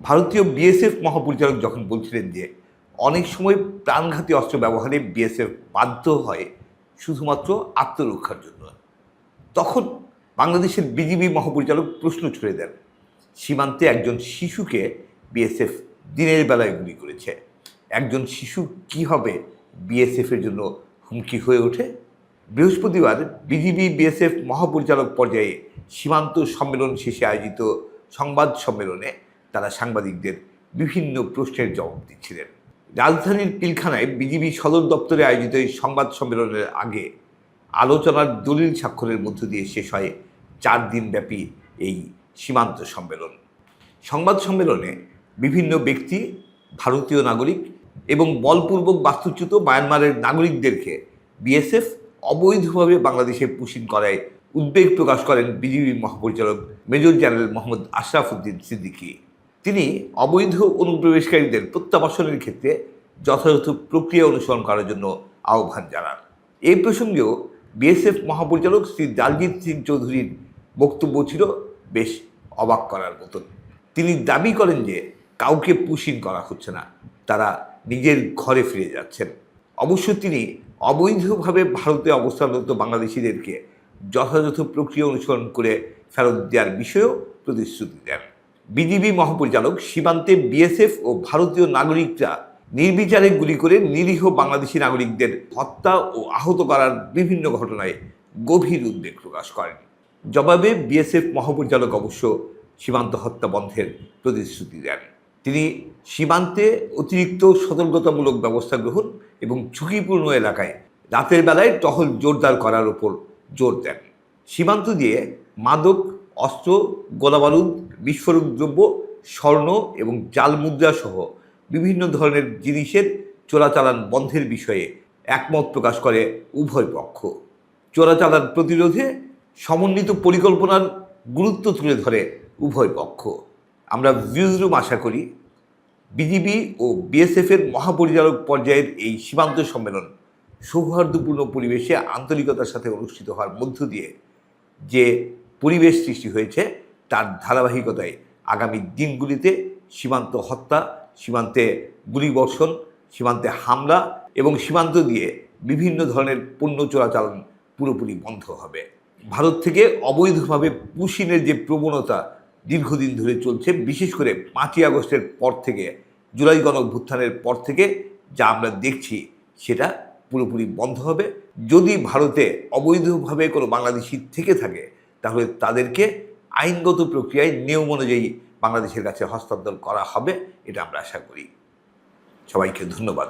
ভারতীয় বিএসএফ মহাপরিচালক যখন বলছিলেন যে, অনেক সময় প্রাণঘাতী অস্ত্র ব্যবহারে বিএসএফ বাধ্য হয় শুধুমাত্র আত্মরক্ষার জন্য। তখন বাংলাদেশের বিজিবি মহাপরিচালক প্রশ্ন ছুড়ে দেন, সীমান্তে একজন শিশুকে বিএসএফ দিনের বেলায় গুলি করেছে। একজন শিশু কি হবে বিএসএফের জন্য হুমকি হয়ে ওঠে? বৃহস্পতিবার বিজিবি বিএসএফ মহাপরিচালক পর্যায়ে সীমান্ত সম্মেলন শেষে আয়োজিত সংবাদ সম্মেলনে তারা সাংবাদিকদের বিভিন্ন প্রশ্নের জবাব দিচ্ছিলেন। রাজধানীর পিলখানায় বিজিবি সদর দপ্তরে আয়োজিত এই সংবাদ সম্মেলনের আগে আলোচনার দলিল স্বাক্ষরের মধ্য দিয়ে শেষ হয় চার দিনব্যাপী এই সীমান্ত সম্মেলন। সংবাদ সম্মেলনে বিভিন্ন ব্যক্তি, ভারতীয় নাগরিক এবং বলপূর্বক বাস্তুচ্যুত মায়ানমারের নাগরিকদেরকে বিএসএফ অবৈধভাবে বাংলাদেশে পুষিন করায় উদ্বেগ প্রকাশ করেন বিজিবি মহাপরিচালক মেজর জেনারেল মোহাম্মদ আশরাফ উদ্দিন সিদ্দিকী। তিনি অবৈধ অনুপ্রবেশকারীদের প্রত্যাবাসনের ক্ষেত্রে যথাযথ প্রক্রিয়া অনুসরণ করার জন্য আহ্বান জানান। এই প্রসঙ্গেও বিএসএফ মহাপরিচালক শ্রী দালজিৎ সিং চৌধুরীর বক্তব্য ছিল বেশ অবাক করার মতন। তিনি দাবি করেন যে কাউকে পুশিন করা হচ্ছে না, তারা নিজের ঘরে ফিরে যাচ্ছেন। অবশ্য তিনি অবৈধভাবে ভারতে অবস্থানরত বাংলাদেশিদেরকে যথাযথ প্রক্রিয়া অনুসরণ করে ফেরত দেওয়ার বিষয়েও প্রতিশ্রুতি দেন। বিজিবি মহাপরিচালক সীমান্তে বিএসএফ ও ভারতীয় নাগরিকরা নির্বিচারে গুলি করে নিরীহ বাংলাদেশি নাগরিকদের হত্যা ও আহত করার বিভিন্ন ঘটনায় গভীর উদ্বেগ প্রকাশ করেন। জবাবে বিএসএফ মহাপরিচালক অবশ্য সীমান্ত হত্যা বন্ধের প্রতিশ্রুতি দেন। তিনি সীমান্তে অতিরিক্ত সতর্কতামূলক ব্যবস্থা গ্রহণ এবং ঝুঁকিপূর্ণ এলাকায় রাতের বেলায় টহল জোরদার করার উপর জোর দেন। সীমান্ত দিয়ে মাদক অস্ত্র, গোলাবারুদ, বিস্ফোরক দ্রব্য, স্বর্ণ এবং জাল মুদ্রা সহ বিভিন্ন ধরনের জিনিসের চোরাচালান বন্ধের বিষয়ে একমত প্রকাশ করে উভয় পক্ষ। চোরাচালান প্রতিরোধে সমন্বিত পরিকল্পনার গুরুত্ব তুলে ধরে উভয় পক্ষ। আমরা ভিউজরুম আশা করি বিজিবি ও বিএসএফের মহাপরিচালক পর্যায়ের এই সীমান্ত সম্মেলন সৌহার্দ্যপূর্ণ পরিবেশে আন্তরিকতার সাথে অনুষ্ঠিত হওয়ার মধ্য দিয়ে যে পরিবেশ সৃষ্টি হয়েছে, তার ধারাবাহিকতায়। আগামী দিনগুলিতে সীমান্ত হত্যা, সীমান্তে গুলিবর্ষণ, সীমান্তে হামলা এবং সীমান্ত দিয়ে বিভিন্ন ধরনের পণ্য চোরাচালান পুরোপুরি বন্ধ হবে। ভারত থেকে অবৈধভাবে পুশিনের যে প্রবণতা দীর্ঘদিন ধরে চলছে, বিশেষ করে পাঁচই আগস্টের পর থেকে, জুলাই গণ অভ্যুত্থানের পর থেকে যা আমরা দেখছি, সেটা পুরোপুরি বন্ধ হবে। যদি ভারতে অবৈধভাবে কোনো বাংলাদেশি থেকে থাকে তাহলে তাদেরকে আইনগত প্রক্রিয়ায় নিয়ম অনুযায়ী বাংলাদেশের কাছে হস্তান্তর করা হবে, এটা আমরা আশা করি। সবাইকে ধন্যবাদ।